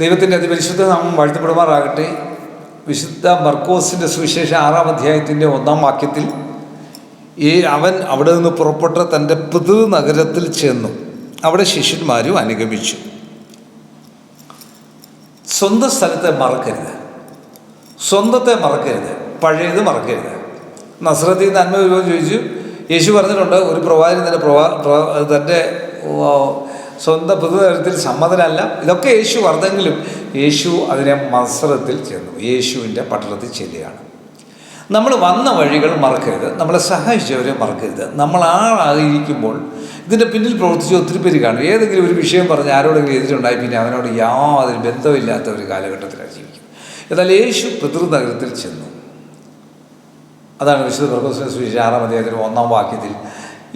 ദൈവത്തിന്റെ അതിപരിശുദ്ധ നാമം വാഴ്ത്തപ്പെടുമാറാകട്ടെ. വിശുദ്ധ മർക്കോസിന്റെ സുവിശേഷം ആറാം അധ്യായത്തിന്റെ ഒന്നാം വാക്യത്തിൽ ഈ അവൻ അവിടെ നിന്ന് പുറപ്പെട്ട തന്റെ പുതു നഗരത്തിൽ ചെന്നു. അവിടെ ശിഷ്യന്മാരും അനുഗമിച്ചു. സ്വന്തം സ്ഥലത്തെ മറക്കരുത്. സ്വന്തത്തെ മറക്കരുത്. പഴയത് മറക്കരുത്. നസ്രത്തിൽ നന്മ ചോദിച്ചു. യേശു പറഞ്ഞിട്ടുണ്ട് ഒരു പ്രവാചകൻ തന്റെ പ്രവാ പ്ര- തന്റെ സ്വന്തം പുതുതരത്തിൽ സമ്മതനല്ല. ഇതൊക്കെ യേശു വർദ്ധെങ്കിലും യേശു അതിനെ മത്സരത്തിൽ ചെന്നു യേശുവിന്റെ പട്ടണത്തിൽ ചെല്ലുകയാണ്. നമ്മൾ വന്ന വഴികൾ മറക്കരുത്. നമ്മളെ സഹായിച്ചവരെ മറക്കരുത്. നമ്മൾ ആളായിരിക്കുമ്പോൾ ഇതിന്റെ പിന്നിൽ പ്രവർത്തിച്ച ഒത്തിരി പേര് കാണും. ഏതെങ്കിലും ഒരു വിഷയം പറഞ്ഞ് ആരോടെങ്കിലും എതിരുണ്ടായി പിന്നെ അവനോട് യാതൊരു ബന്ധമില്ലാത്ത ഒരു കാലഘട്ടത്തിലാണ് ജീവിക്കുന്നത്. എന്നാൽ യേശു പിതൃനഗരത്തിൽ ചെന്നു. അതാണ് വിശുദ്ധ പ്രകോശന സുവിശേഷം ആറാം അദ്ദേഹത്തിന്റെ ഒന്നാം വാക്യത്തിൽ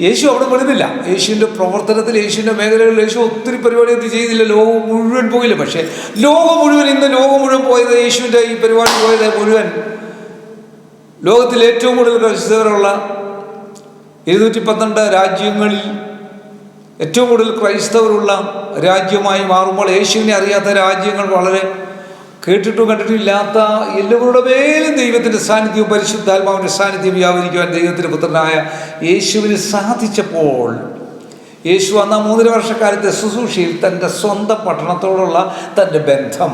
യേശു അവിടെ വിടുന്നില്ല യേശുവിന്റെ പ്രവർത്തനത്തിൽ യേശുവിന്റെ മേഖലകളിൽ യേശു ഒത്തിരി പരിപാടിയൊന്നും ചെയ്തില്ല. ലോകം മുഴുവൻ പോയില്ല. പക്ഷേ ലോകം മുഴുവൻ ഇന്ന് ലോകം മുഴുവൻ പോയത് യേശുവിന്റെ ഈ പരിപാടി പോയത് മുഴുവൻ. ലോകത്തിൽ ഏറ്റവും കൂടുതൽ ക്രൈസ്തവരുള്ള എഴുന്നൂറ്റി പന്ത്രണ്ട് രാജ്യങ്ങളിൽ ഏറ്റവും കൂടുതൽ ക്രൈസ്തവരുള്ള രാജ്യമായി മാറുമ്പോൾ യേശുവിനെ അറിയാത്ത രാജ്യങ്ങൾ വളരെ കേട്ടിട്ടും കണ്ടിട്ടും ഇല്ലാത്ത എല്ലാവരുടെ മേലും ദൈവത്തിന്റെ സാന്നിധ്യവും പരിശുദ്ധാത്മാവിന്റെ സാന്നിധ്യം വ്യാപരിക്കുവാൻ ദൈവത്തിന്റെ പുത്രനായ യേശുവിന് സാധിച്ചപ്പോൾ യേശു അന്ന് ആ മൂന്നര വർഷക്കാലത്തെ ശുശ്രൂഷയിൽ തന്റെ സ്വന്തം പട്ടണത്തോടുള്ള തന്റെ ബന്ധം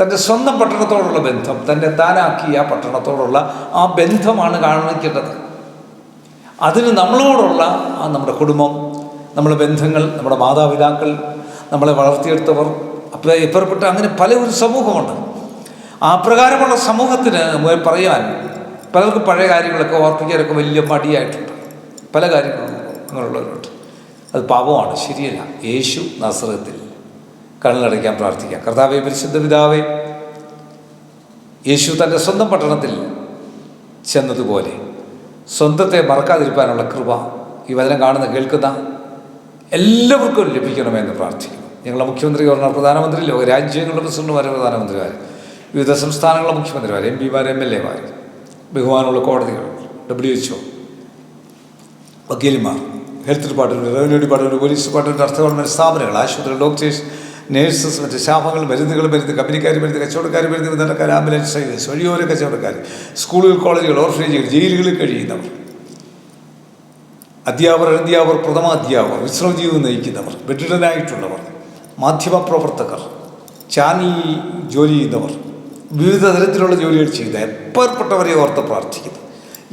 തന്റെ സ്വന്തം പട്ടണത്തോടുള്ള ബന്ധം തന്റെ താനാക്കിയ പട്ടണത്തോടുള്ള ആ ബന്ധമാണ് കാണിക്കേണ്ടത്. അതിന് നമ്മളോടുള്ള ആ നമ്മുടെ കുടുംബം നമ്മുടെ ബന്ധങ്ങൾ നമ്മുടെ മാതാപിതാക്കൾ നമ്മളെ വളർത്തിയെടുത്തവർ അപ്പോൾ ഇപ്പുറപ്പെട്ട അങ്ങനെ പല ഒരു സമൂഹമുണ്ട്. ആ പ്രകാരമുള്ള സമൂഹത്തിന് പറയാൻ പലർക്കും പഴയ കാര്യങ്ങളൊക്കെ ഓർപ്പിക്കാനൊക്കെ വലിയ മടിയായിട്ടുണ്ട്. പല കാര്യങ്ങളും അങ്ങനെയുള്ളവരുണ്ട്. അത് പാപമാണ് ശരിയല്ല. യേശു നസ്രത്തിൽ കണ്ണടയ്ക്കാൻ പ്രാർത്ഥിക്കാം. കർത്താവെ പരിശുദ്ധ പിതാവേ യേശു തന്റെ സ്വന്തം പട്ടണത്തിൽ ചെന്നതുപോലെ സ്വന്തത്തെ മറക്കാതിരിക്കാനുള്ള കൃപ ഈ വചനം കാണുന്ന കേൾക്കുന്ന എല്ലാവർക്കും ലഭിക്കണമെന്ന് പ്രാർത്ഥിക്കുന്നു. ഞങ്ങളുടെ മുഖ്യമന്ത്രി ഗവർണർ പ്രധാനമന്ത്രി ലോക രാജ്യങ്ങളുടെ പ്രസിഡന്റുമാർ പ്രധാനമന്ത്രിമാർ വിവിധ സംസ്ഥാനങ്ങളുടെ മുഖ്യമന്ത്രിമാർ എം പിമാർ എം എൽ എമാർ ബഹുമാനമുള്ള കോടതികൾ W H O വക്കീലിമാർ health department revenue department police department അർത്ഥ ഗവൺമെന്റ് സ്ഥാപനങ്ങൾ ആശുപത്രികൾ ഡോക്ടേഴ്സ് നേഴ്സസ് മറ്റ് ശാപങ്ങൾ മരുന്നുകൾ മരുന്ന് കമ്പനിക്കാർ മരുന്ന് കച്ചവടക്കാർ മരുന്ന് വിതരണക്കാർ ആംബുലൻസ് സർവീസ് വഴിയോര കച്ചവടക്കാർ സ്കൂളുകൾ കോളേജുകൾ ഓർഫനേജുകൾ ജയിലുകളിൽ കഴിയുന്നവർ. അധ്യാപകർ അധ്യാപകർ പ്രഥമ അധ്യാപകർ വിശ്രമ ജീവിതം നയിക്കുന്നവർ വെട്ടിടനായിട്ടുള്ളവർ മാധ്യമ പ്രവർത്തകർ ചാനൽ ജോലി ചെയ്യുന്നവർ വിവിധ തരത്തിലുള്ള ജോലികൾ ചെയ്യുന്ന എപ്പേർപ്പെട്ടവരെ ഓർത്ത് പ്രാർത്ഥിക്കുന്നു.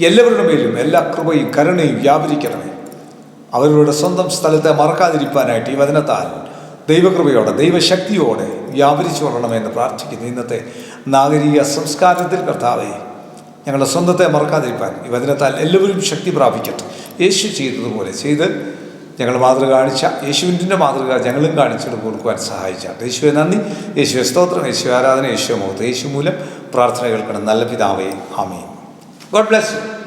എല്ലാവരുടെ മേലും എല്ലാ കൃപയും കരുണയും വ്യാപരിക്കണമേ. അവരുടെ സ്വന്തം സ്ഥലത്തെ മറക്കാതിരിക്കാനായിട്ട് ഈ വചനത്താൽ ദൈവകൃപയോടെ ദൈവശക്തിയോടെ വ്യാപരിച്ചു കൊള്ളണമെന്ന് പ്രാർത്ഥിക്കുന്നു. ഇന്നത്തെ നാഗരിക സംസ്കാരത്തിൽ കർത്താവെ ഞങ്ങളുടെ സ്വന്തത്തെ മറക്കാതിരിക്കാൻ ഈ വചനത്താൽ എല്ലാവരും ശക്തി പ്രാപിക്കട്ടെ. യേശു ചെയ്തതുപോലെ ചെയ്ത് ഞങ്ങൾ മാതൃക കാണിച്ച യേശുവിന്റെ മാതൃക ഞങ്ങളും കാണിച്ചു കൊടുക്കുവാൻ സഹായിച്ച യേശുവെ നന്ദി. യേശുവെ സ്തോത്രം. യേശു ആരാധന. യേശു മുഖത്ത് യേശു മൂലം പ്രാർത്ഥന കേൾക്കണം. നല്ല പിതാവേ. ആമേ ഗോഡ് ബ്ലെസ് യു.